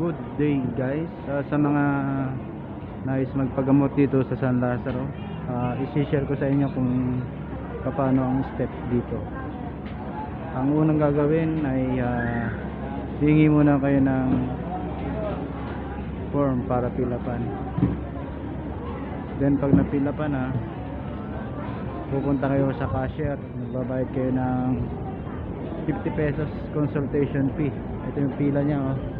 Good day guys. Ah, sa mga nais magpagamot dito sa San Lazaro uh, isi-share ko sa inyo kung paano ang step dito. Ang unang gagawin ay uh, hingi muna kayo ng form para pilapan. Then pag napila pa na pupunta kayo sa cashier magbabayad kayo ng 50 pesos consultation fee. Ito yung pila niya oh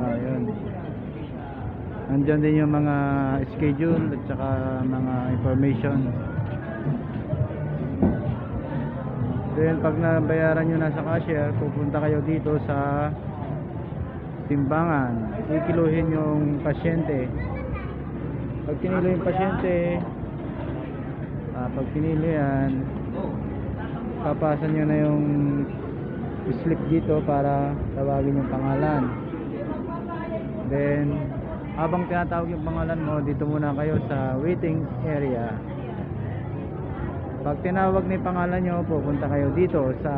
Ah, yun. Andyan din yung mga schedule at saka mga information. Then pag nabayaran nyo na sa cashier, pupunta kayo dito sa timbangan. Ikiluhin yung pasyente. Pag kinilo yung pasyente, ah, pag kinilo yan, papasan nyo na yung slip dito para tawagin yung pangalan. Then, habang tinatawag yung pangalan mo, dito muna kayo sa waiting area. Pag tinawag na yung pangalan nyo, pupunta kayo dito sa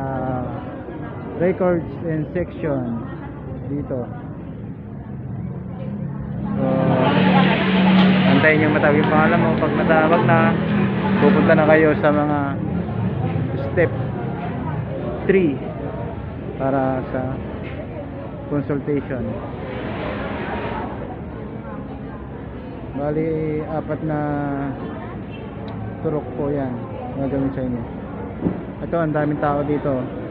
records and section. Dito. So, antayin yung matawag yung pangalan mo. Pag natawag na, pupunta na kayo sa mga step 3 para sa consultation. Bali, apat na turok po yan gagawin sa inyo. Ito, ang daming tao dito.